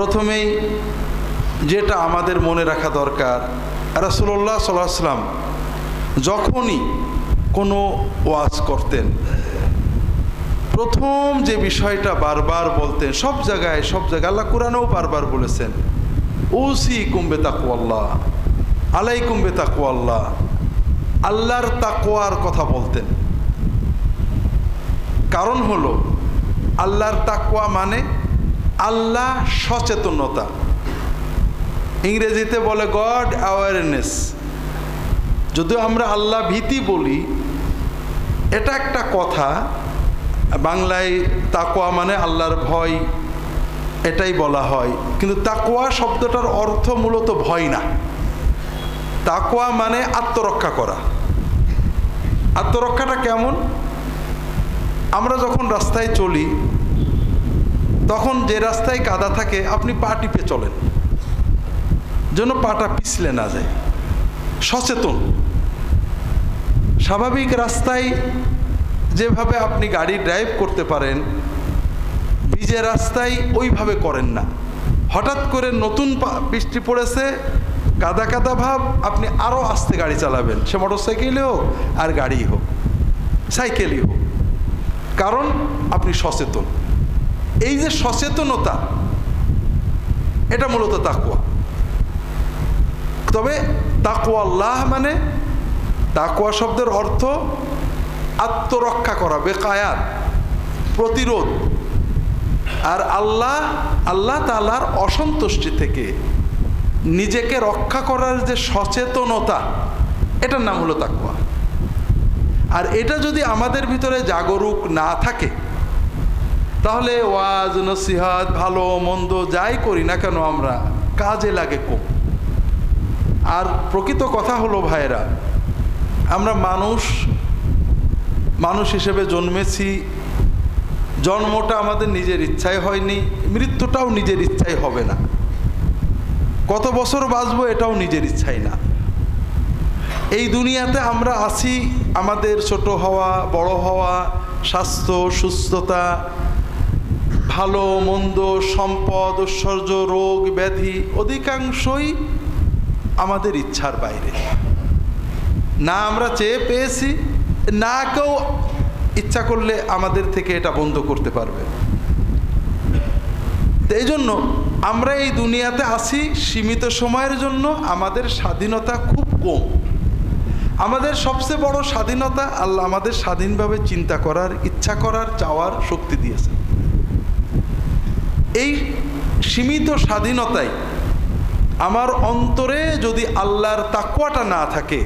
প্রথমেই যেটা আমাদের মনে রাখা দরকার রাসুল্লাহ সাল্লাম যখনই কোনো ওয়াজ করতেন, প্রথম যে বিষয়টা বারবার বলতেন, সব জায়গায় সব জায়গায়, আল্লাহ কোরআনেও বারবার বলেছেন ওসি কুম্বে তাকুয়াল্লাহ আলাই কুম্বে তাকুয়াল্লাহ আল্লাহর তাকোয়ার কথা বলতেন। কারণ হলো, আল্লাহর তাকোয়া মানে আল্লাহ সচেতনতা। ইংরেজিতে বলে গড অ্যাওয়ারনেস যদিও আমরা আল্লাহ ভীতি বলি, এটা একটা কথা। বাংলায় তাকোয়া মানে আল্লাহর ভয়, এটাই বলা হয়। কিন্তু তাকোয়া শব্দটার অর্থ মূলত ভয় না। তাকোয়া মানে আত্মরক্ষা করা। আত্মরক্ষাটা কেমন? আমরা যখন রাস্তায় চলি তখন যে রাস্তায় কাদা থাকে, আপনি পা টিপে চলেন। যেন পাটা পিছলে না যায়। সচেতন। স্বাভাবিক রাস্তায় যেভাবে আপনি গাড়ি ড্রাইভ করতে পারেন, ভিজে রাস্তায় ওইভাবে করেন না। হঠাৎ করে নতুন বৃষ্টি পড়েছে, কাদা কাদা ভাব, আপনি আরও আস্তে গাড়ি চালাবেন। সে মোটর সাইকেলে হোক আর গাড়ি হোক সাইকেলই হোক। কারণ আপনি সচেতন। এই যে সচেতনতা, এটা মূলত তাকুয়া তবে তাকুয়া আল্লাহ মানে তাকুয়া শব্দের অর্থ আত্মরক্ষা করা, বেকায়াত, প্রতিরোধ। আর আল্লাহ আল্লাহ তালার অসন্তুষ্টি থেকে নিজেকে রক্ষা করার যে সচেতনতা, এটার নাম হলো তাকুয়া আর এটা যদি আমাদের ভিতরে জাগরুক না থাকে তাহলে ওয়াজ, নসিহাত, ভালো, মন্দ যাই করি না কেন আমরা, কাজে লাগে কম আর প্রকৃত কথা হলো ভাইরা আমরা মানুষ মানুষ হিসেবে জন্মেছি, জন্মটা আমাদের নিজের ইচ্ছায় হয়নি, মৃত্যুটাও নিজের ইচ্ছায় হবে না। কত বছর বাঁচবো এটাও নিজের ইচ্ছাই না। এই দুনিয়াতে আমরা আছি, আমাদের ছোট হওয়া, বড় হওয়া, স্বাস্থ্য, সুস্থতা ভালো, মন্দ, সম্পদ, ঐশ্বর্য, রোগ, ব্যাধি অধিকাংশই আমাদের ইচ্ছার বাইরে। না আমরা চেয়ে পেয়েছি, না কেউ ইচ্ছা করলে আমাদের থেকে এটা বন্ধ করতে পারবে। এই জন্য আমরা এই দুনিয়াতে আসি সীমিত সময়ের জন্য, আমাদের স্বাধীনতা খুব কম। আমাদের সবচেয়ে বড় স্বাধীনতা আল্লাহ আমাদের স্বাধীনভাবে চিন্তা করার, ইচ্ছা করার, চাওয়ার শক্তি দিয়েছে এই সীমিত স্বাধীনতায় আমার অন্তরে যদি আল্লাহর তাকুয়াটা না থাকে,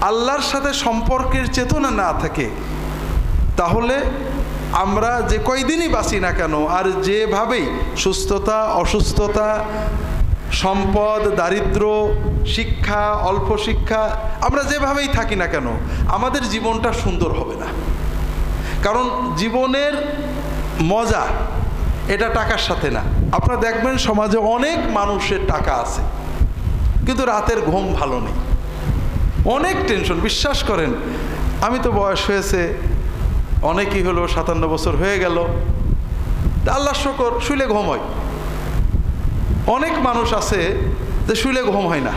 আল্লাহর সাথে সম্পর্কের চেতনা না থাকে, তাহলে আমরা যে কয়দিনই বাঁচি না কেন, আর যেভাবেই সুস্থতা, অসুস্থতা, সম্পদ, দারিদ্র, শিক্ষা, অল্প শিক্ষা, আমরা যেভাবেই থাকি না কেন, আমাদের জীবনটা সুন্দর হবে না। কারণ জীবনের মজা এটা টাকার সাথে না। আপনারা দেখবেন সমাজে অনেক মানুষের টাকা আছে, কিন্তু রাতের ঘুম ভালো নেই। অনেক টেনশন বিশ্বাস করেন, আমি তো বয়স হয়েছে, অনেকই হলো, সাতান্ন বছর হয়ে গেল। আল্লাহ শকর শুলে ঘুম হয়। অনেক মানুষ আছে যে শুলে ঘুম হয় না।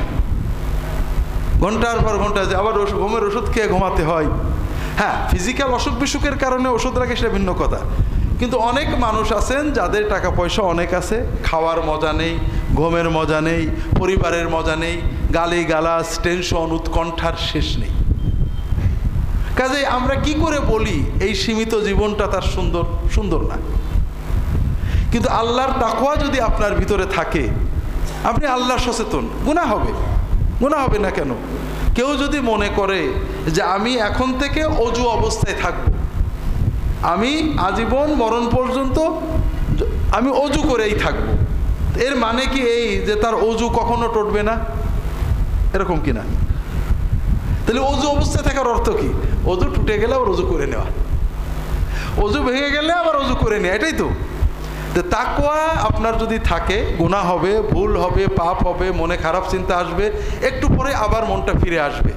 ঘণ্টার পর ঘণ্টা যে আবার ঘুমের ওষুধ খেয়ে ঘুমাতে হয়। হ্যাঁ ফিজিক্যাল অসুখ বিসুখের কারণে ওষুধ রাখে সেটা ভিন্ন কথা। কিন্তু অনেক মানুষ আছেন যাদের টাকা পয়সা অনেক আছে, খাওয়ার মজা নেই, ঘুমের মজা নেই, পরিবারের মজা নেই গালি গালাস টেনশন উৎকণ্ঠার শেষ নেই। কাজে আমরা কি করে বলি, এই সীমিত জীবনটা তার সুন্দর সুন্দর না। কিন্তু আল্লাহর তাকোয়া যদি আপনার ভিতরে থাকে, আপনি আল্লাহ সচেতন গুণা হবে। গুণা হবে না কেন? কেউ যদি মনে করে যে আমি এখন থেকে অজু অবস্থায় থাকব আমি আজীবন মরণ পর্যন্ত আমি অজু করেই থাকব। এর মানে কি এই যে তার অজু কখনো টটবে না? এরকম কি না তাহলে অজু অবস্থায় থাকার অর্থ কি? অজু টুটে গেলে আবার অজু করে নেওয়া। অজু ভেঙে গেলে আবার অজু করে নেওয়া, এটাই তো। তাকুয়া আপনার যদি থাকে গুণা হবে, ভুল হবে, পাপ হবে, মনে খারাপ চিন্তা আসবে, একটু পরে আবার মনটা ফিরে আসবে।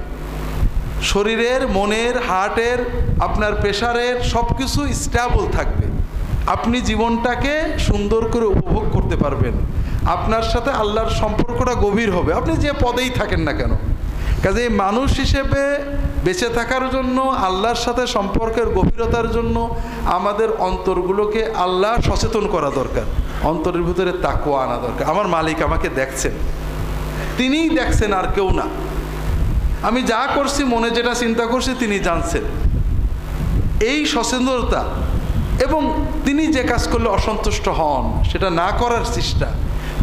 শরীরের, মনের, হার্টের, আপনার প্রেশারের সব কিছু স্ট্যাবল থাকবে। আপনি জীবনটাকে সুন্দর করে উপভোগ করতে পারবেন। আপনার সাথে আল্লাহর সম্পর্কটা গভীর হবে। আপনি যে পদেই থাকেন না কেন। কাজে মানুষ হিসেবে বেঁচে থাকার জন্য, আল্লাহর সাথে সম্পর্কের গভীরতার জন্য আমাদের অন্তরগুলোকে আল্লাহ সচেতন করা দরকার। অন্তরের ভিতরে তাকুয়া আনা দরকার। আমার মালিক আমাকে দেখছেন। তিনিই দেখছেন আর কেউ না। আমি যা করছি, মনে যেটা চিন্তা করছি, তিনি জানছেন। এই সচেতনতা এবং তিনি যে কাজ করলে অসন্তুষ্ট হন, সেটা না করার চেষ্টা,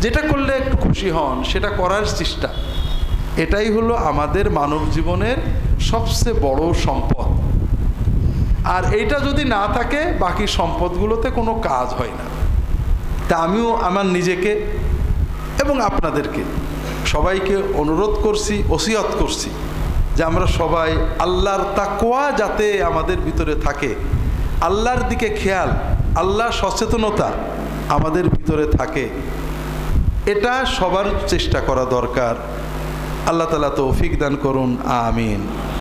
যেটা করলে একটু খুশি হন, সেটা করার চেষ্টা, এটাই হলো আমাদের মানব জীবনের সবচেয়ে বড় সম্পদ। আর এইটা যদি না থাকে, বাকি সম্পদগুলোতে কোনো কাজ হয় না। তা আমিও আমার নিজেকে এবং আপনাদেরকে সবাইকে অনুরোধ করছি, ওসিয়ত করছি। যে আমরা সবাই আল্লাহর তাকোয়া যাতে আমাদের ভিতরে থাকে, আল্লাহর দিকে খেয়াল আল্লাহ সচেতনতা আমাদের ভিতরে থাকে, এটা সবার চেষ্টা করা দরকার। আল্লাহ তালা তৌফিক দান করুন, আমিন।